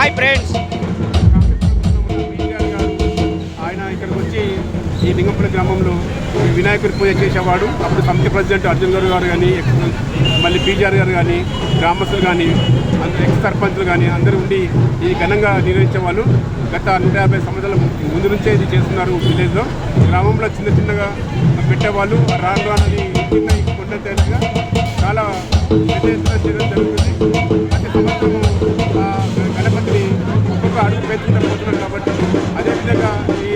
Hi friends గారు ఆయన ఇక్కడికి వచ్చి ఈ లింగంపల్లి గ్రామంలో వినాయకుడి పూజ చేసేవాడు. అప్పుడు సమితి ప్రెసిడెంట్ అర్జున్ గారు గారు కానీ మళ్ళీ పీజీఆర్ గారు కానీ గ్రామస్తులు కానీ అందరు ఎక్స్ సర్పంచులు కానీ అందరూ ఉండి ఈ ఘనంగా నిర్వహించేవాళ్ళు. గత నూట యాభై సంవత్సరాల ముందు నుంచే ఇది చేస్తున్నారు విలేజ్లో. గ్రామంలో చిన్న చిన్నగా పెట్టేవాళ్ళు. రాను రాను అది చిన్న కొండ తేలిగా చాలా పెద్ద ఎత్తున చేయడం జరుగుతుంది. పెంచుకుంటే పోతున్నారు కాబట్టి అదేవిధంగా ఈ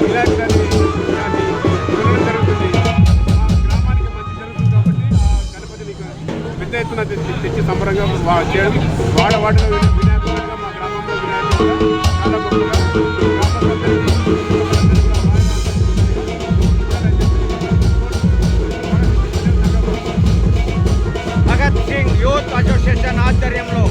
వినాయకుడిని అది జరుగుతుంది. ఆ గ్రామానికి మంచి జరుగుతుంది కాబట్టి ఆ గణపతిని పెద్ద ఎత్తున తెచ్చి- సంబరంగా చేయడం. వాడ వాటిలో వినాయకుడిగా మా గ్రామంలో వినాయకుడిగా చాలా గొప్పగా గ్రామస్తులందరికీ భగత్ సింగ్ యూత్ అసోసియేషన్ ఆధ్వర్యంలో